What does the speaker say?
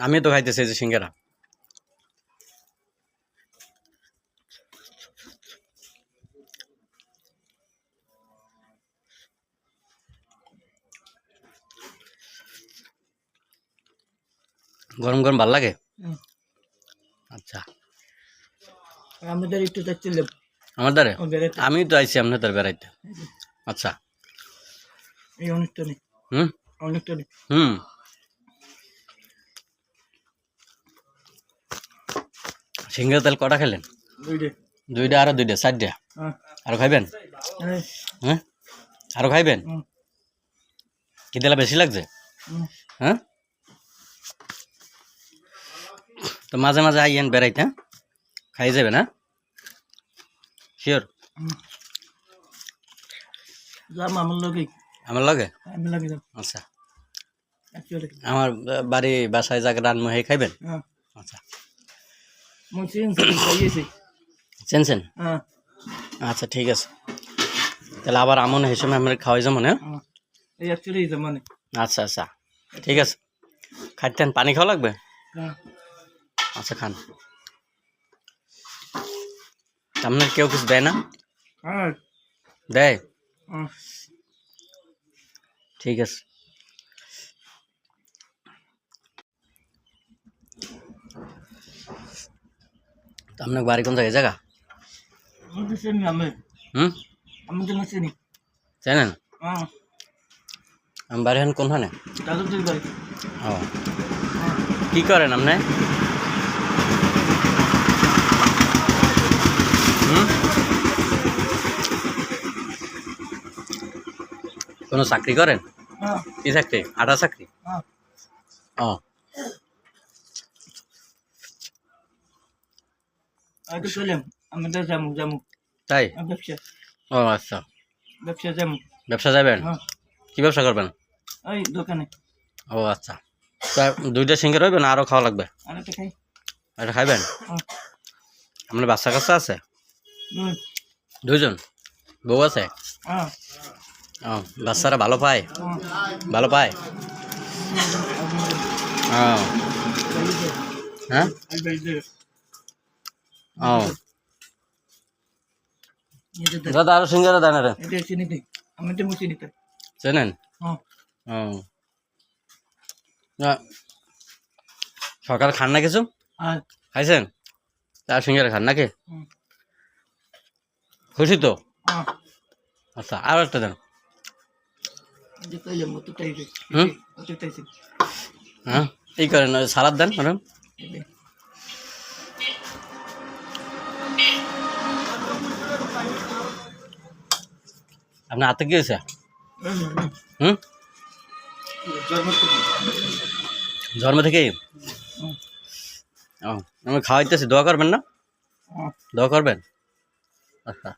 আমি তো খাইতেছি এই যে সিঙ্গারা। গরম গরম ভালো লাগে? আচ্ছা। আমাদের একটু যাচ্ছিলাম আমার দ্বারে আমি তো আইছি আপনার দ্বারা বেড়াইতে আচ্ছা। এই অনুষ্ঠানে হুম? অনুষ্ঠানে হুম। সিঙ্গারা তেল কটা খেলেন? দুইটা। আরও দুইটা চারটা? হ্যাঁ। আরও খাইবেন? হ্যাঁ? আরও খাইবেন? কি তেলা বেশি লাগছে। হ্যাঁ? তো মাঝে মাঝে আইয়েন বেড়াইতে হ্যাঁ? খাই যাবেন হ্যাঁ? শিওর আমার লগে। আমার লগে? আচ্ছা। আমার বাড়ি বাসায় যাকে রান্না হয়ে খাইবেন? হ্যাঁ। আচ্ছা। চেনছেন হ্যাঁ আচ্ছা ঠিক আছে তাহলে আবার আমন হিসেবে আমরা খাওয়াই যাব না হ্যাঁ এই অ্যাকচুয়ালি জামানে আচ্ছা আচ্ছা ঠিক আছে খাইতেন পানি খাওয়া লাগবে হ্যাঁ আচ্ছা খান আপনার কেউ কিছু দেয় না হ্যাঁ দেয় হ্যাঁ ঠিক আছে আপনার বাড়ি কোন জায়গায়? জায়গা? হুম? জানেন হ্যাঁ। আমার বাড়ি হন কোনখানে ও। কি করেন আপনি? কোনো চাকরি করেন? হ্যাঁ। কি চাকরি? আটা চাকরি? হ্যাঁ। ও। আমি চললাম আমি তো যামু যামু তাই? ব্যবসা? ও আচ্ছা। ব্যবসা যামু ব্যবসা যাবেন? হ্যাঁ। কি ব্যবসা করবেন? ওই দোকানে। ও আচ্ছা। তা দুইটা সিঙ্গার হইবে না আরও খাওয়া লাগবে? এটা খাইবেন? হ্যাঁ। আপনার বাচ্চা কাচ্চা আছে? হুম, দুইজন? বউ আছে? হ্যাঁ। ও বাচ্চারা ভালো পায়? ভালো পায়? হ্যাঁ? দাদা আরও সিঙ্গারা দেন রে এটা আমি তো মুছি নিতে চেনেন? ও না, সকাল খান না কিছু? খাইছেন? তার সিঙ্গারা খান নাকি? খুশি তো? হ্যাঁ আচ্ছা আর একটা দেন? হ্যাঁ এই করেন সালাদ দেন ম্যাডাম। আপনার হাতে কি হয়েছে? হুম, জন্ম থেকে। ও আমি খাওয়াইতেছি দোয়া করবেন না? দোয়া করবেন? আচ্ছা।